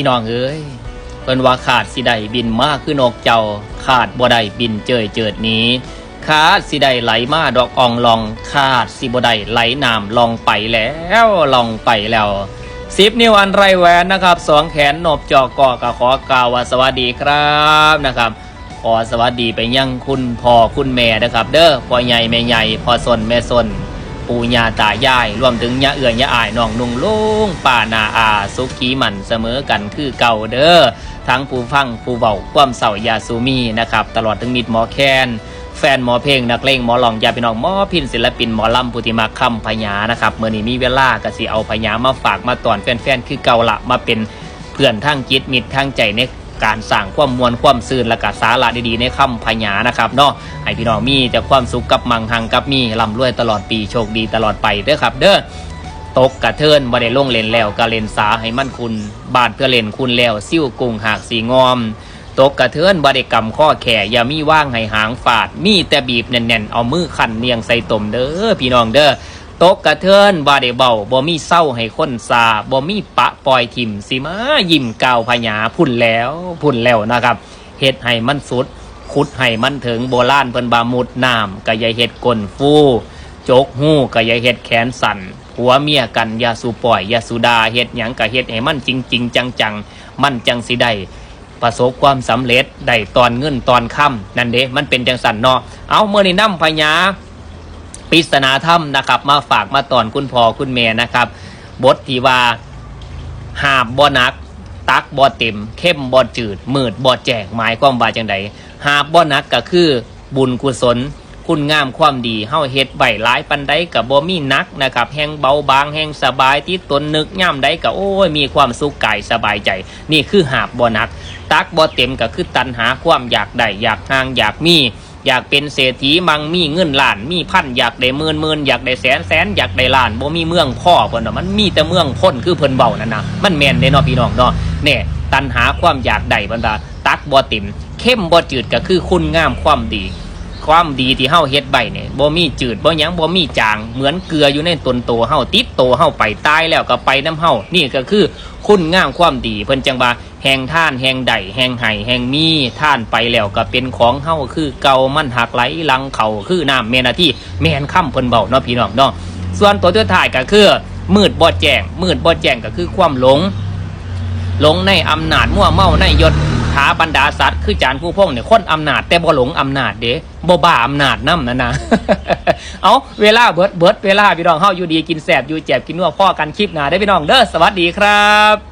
พี่น้องเอ้ยเพิ่นว่าขาดสิได้บินมาคือนอกเจ้า ขาดบ่ได้บินเจยเจิดนี้ ขาดสิได้ไหลมาดอกอองลอง ขาดสิบ่ได้ไหลน้ำลองไปแล้วลองไปแล้วสิบนิ้วอันไรแหวนนะครับสองแขนนบจอกกอกะขอกล่าวว่าสวัสดีครับนะครับขอสวัสดีไปยังคุณพ่อคุณแม่นะครับ เด้อพ่อใหญ่แม่ใหญ่พ่อสนแม่สน ปู่ย่าตายายรวมถึงย่าเอื่อยย่าอายน้องนุ่งลุงป้านาอา สุขีหมันเสมอกันคือเก่าเด้อทั้งผู้ฟังผู้เบาความเสายาสูมีนะครับตลอดถึงมิดหมอแคนแฟนหมอเพลงนักเลงหมอลองยาพี่น้องหมอพินศิลปินหมอลำพุติมาคำพญานะครับเมื่อนี้มีเวลากะสิเอาพญามาฝากมาตอนแฟนๆคือเก่าละมาเป็นเพื่อนทั้งจิตมิตรทั้งใจใน การสั่งความมวลความซื่นและกสาระดีๆในคำพญานะครับเนาะให้พี่น้องมีแต่ความสุขกับมังหังกับมีลำรวยตลอดปีโชคดีตลอดไปเด้อครับ เด้อตกกระเทินบ่ได้ลงเลนแล้วก็เลนสาให้มั่นคุณบาดเพื่อเลนคุณแล้วซิ่วกุ้งหากสีงอมตกกระเทินบ่ได้กำข้อแข่อย่ามีว่างให้หางฝาด มีแต่บีบแน่นๆ เอามือขันเนียงใส่ตมเด้อพี่น้องเด้อ ตกกระเทินบ่ได้เบาบ่มีเศร้าให้คนซาบ่มีปะปล่อยทิมสิมายิ้มกาวพญาพุ่นแล้วพุ่นแล้วนะครับเฮ็ดให้มันสุด ขุดให้มันถึงโบราณเพิ่นบามุดน้ำก็อย่าเฮ็ดกลนฟูโจกหู้ก็อย่าเฮ็ดแขนสั่นผัวเมียกันยาสูปล่อยยาสุดาเฮ็ดหยังก็เฮ็ดให้มันจริงจริงจังจังๆมันจังสิได้ประสบความสำเร็จได้ตอนเงินตอนค่ำนั่นเด้มันเป็นจังสันเนาะเอาเมื่อนี้นำพญา ปริศนาธรรมนะครับ มาฝากมาตอนคุณพ่อคุณแม่นะครับ บทที่ว่าหาบบ่หนัก ตักบ่เต็ม เข้มบ่จืด มืดบ่แจกหมายความว่าจังใดหาบบ่หนักก็คือบุญกุศล คุณงามความดีเฮาเฮ็ดใบหลายปันใดกับบ่มีนักนะครับแห่งเบาบางแห่งสบายที่ตนนึกย่ำใดก็โอ้ยมีความสุขกายสบายใจ นี่คือหาบบ่หนัก ตักบ่เต็มก็คือตันหาความอยากได้อยากห่างอยากมี อยากเป็นเศรษฐีมังมีเงินล้าน มีพันอยากได้หมื่นหมื่นอยากได้แสนแสนอยากได้ล้านบ่มีเมืองพ่อเพิ่นน่ะมันมีแต่เมืองพ้นคือเพิ่นเบานั่นนะมันแมนเด้เนาะพี่น้องเนาะเนี่ยตันหาความอยากได้บรรดาตักบ่ติ่มเข้มบ่จืดก็คือคุณงามความดี ความดีที่เฮาเฮ็ดใบเนี่ยบ่มีจืดบ่ยังบ่มีจาง เหมือนเกลืออยู่ในตนโตเฮาติดโตเฮาไปตายแล้วก็ไปน้ำเฮานี่ก็คือคุณงามความดีเพิ่นจังว่าแห่งท่านแห่งใดแห่งไห้แห่งมีท่านไปแล้วก็เป็นของเฮาคือเก่ามันหักไหลหลังเขาคือน้ำแม่นาที่แม่นค่ำเพิ่นเบาเนาะพี่น้องเนาะส่วนตัวสุดท้ายก็คือ มืดบ่แจ้งมืดบ่แจ้งก็คือความหลงหลงในอำนาจมั่วเมาในยศ หาบรรดาสัตว์คือจานผู้พงเนี่ยคนอำนาจแต่บ่หลงอำนาจเด้บ่บ้าอำนาจน้ำนะนะเอาเวลาเบิดเบิดเวลาพี่น้องเฮาอยู่ดีกินแสบอยู่เจบกินนัวพ่อกันคลิปหนาได้พี่น้องเด้อสวัสดีครับ